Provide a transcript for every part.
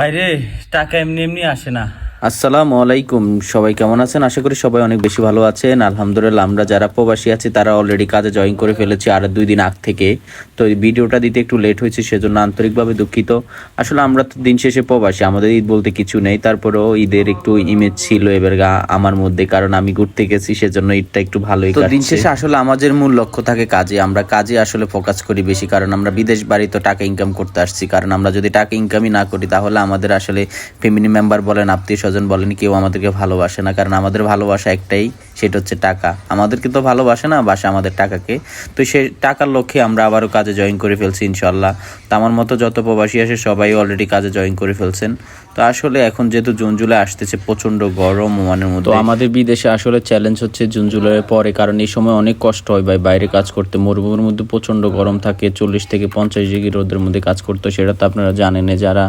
বাইরে টাকা এমনি এমনি আসে না। আসসালামু আলাইকুম। সবাই কেমন আছেন? আশা করি সবাই অনেক বেশি ভালো আছেন। আলহামদুলিল্লাহ আমরা যারা প্রবাসী আছি তারা অলরেডি কাজে জয়েন করে ফেলেছি আর দুই দিন আগ থেকে। তো এই ভিডিওটা দিতে একটু লেট হয়েছে সেজন্য আন্তরিকভাবে দুঃখিত। আসলে আমরা তো দিন শেষে প্রবাসী আমাদের ঈদ বলতে কিছু নেই। তারপরেও ঈদের একটু ইমেজ ছিল এবার গা- আমার মধ্যে কারণ আমি ঘুরতে গেছি সেজন্য ঈদটা একটু ভালোই তো দিন শেষে আসলে আমাদের মূল লক্ষ্য থাকে কাজে। আমরা কাজে আসলে ফোকাস করি বেশি কারণ আমরা বিদেশ বাড়ি তো টাকা ইনকাম করতে আসছি। কারণ আমরা যদি টাকা ইনকামই না করি তাহলে আমাদের আসলে ফ্যামিলি মেম্বার বলেন আত্মীয় স্বজন বলেন কেউ আমাদেরকে ভালোবাসে না কারণ আমাদের ভালোবাসা একটাই। সেটা হচ্ছে টাকা। আমাদেরকে তো ভালোবাসে না, বাসে আমাদের টাকাকে। তো সেই টাকার লক্ষ্যে আমরা আবারও কাজে জয়েন করে ফেলছি ইনশাল্লাহ তো আমার মতো যত প্রবাসী আসে সবাই অলরেডি কাজে জয়েন করে ফেলছেন। তো আসলে এখন যেহেতু জুন, জুলাই আসতেছে প্রচণ্ড গরম ওমানের মধ্যে। তো আমাদের বিদেশে আসলে চ্যালেঞ্জ হচ্ছে জুন, জুলাইয়ের পরে, কারণ এই সময় অনেক কষ্ট হয় ভাই বাইরে কাজ করতে। মরুভূমির মধ্যে প্রচণ্ড গরম থাকে, চল্লিশ থেকে পঞ্চাশ ডিগ্রি রোদের মধ্যে কাজ করতে সেটা তো আপনারা জানেন। যারা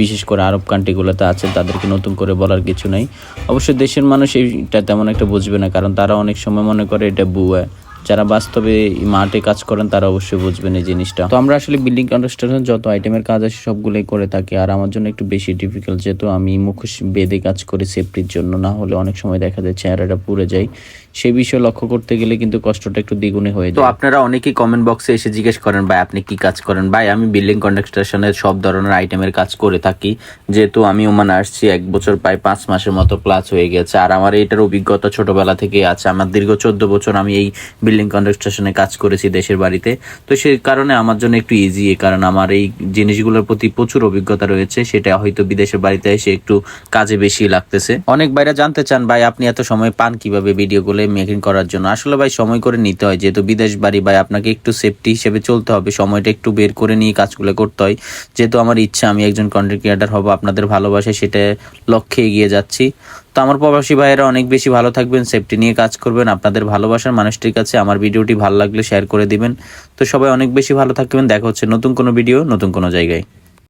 বিশেষ করে আরব কান্ট্রিগুলোতে আছেন, তাদেরকে নতুন করে বলার কিছু নেই। অবশ্যই দেশের মানুষ এইটা তেমন একটা বুঝবে না কারণ তারা অনেক সময় মনে করে এটা বুয়া। যারা বাস্তবে মাঠে কাজ করেন তারা অবশ্যই বুঝবেন এই জিনিসটা। তো আমরা আসলে বিল্ডিং কনস্ট্রাকশন যত আইটেমের কাজ আছে সবগুলোই করে থাকি। আর আমার জন্য একটু বেশি ডিফিকাল্ট যেহেতু আমি মুখোশ বেঁধে কাজ করি সেফটির জন্য না হলে অনেক সময় দেখা যায় চেহারাটা পুড়ে যায়। সেই বিষয়ে লক্ষ্য করতে গেলে কিন্তু কষ্টটা একটু দ্বিগুণে হয়ে যায়। তো আপনারা অনেকেই কমেন্ট বক্সে এসে জিজ্ঞেস করেন ভাই আপনি কি কাজ করেন? ভাই আমি বিল্ডিং কনস্ট্রাকশনের সব ধরনের আইটেমের কাজ করে থাকি। যেহেতু আমি ওমান আসছি এক বছর প্রায় পাঁচ মাসের মতো ক্লাস হয়ে গেছে। আর আমার এটার অভিজ্ঞতা ছোটবেলা থেকে আছে। আমার দীর্ঘ চোদ্দ বছর আমি এই বিল্ডিং কনস্ট্রাকশনে কাজ করেছি দেশের বাড়িতে। তো সেই কারণে আমার জন্য একটু ইজি কারণ আমার এই জিনিসগুলোর প্রতি প্রচুর অভিজ্ঞতা রয়েছে। সেটা হয়তো বিদেশের বাড়িতে এসে একটু কাজে বেশি লাগতেছে। অনেক বাইরে জানতে চান, ভাই, আপনি এত সময় পান কীভাবে ভিডিওগুলো মেকিং করার জন্য? আসলে ভাই, সময় করে নিতে হয়। যেহেতু বিদেশ বাড়ি, ভাই, আপনাকে একটু সেফটি হিসেবে চলতে হবে। সময়টা একটু বের করে নিয়ে কাজগুলো করতে হয়। যেহেতু আমার ইচ্ছা, আমি একজন কন্টেন্ট ক্রিয়েটার হব, আপনাদের ভালোবাসায় সেটা লক্ষ্যে এগিয়ে যাচ্ছি। তো আমার প্রবাসী ভাইয়েরা অনেক বেশি ভালো থাকবেন সেফটি নিয়ে কাজ করবেন। আপনাদের ভালোবাসার মানুষটির কাছে আমার ভিডিওটি ভালো লাগলে শেয়ার করে দিবেন। তো সবাই অনেক বেশি ভালো থাকবেন। দেখা হচ্ছে নতুন কোনো ভিডিও নতুন কোনো জায়গায়।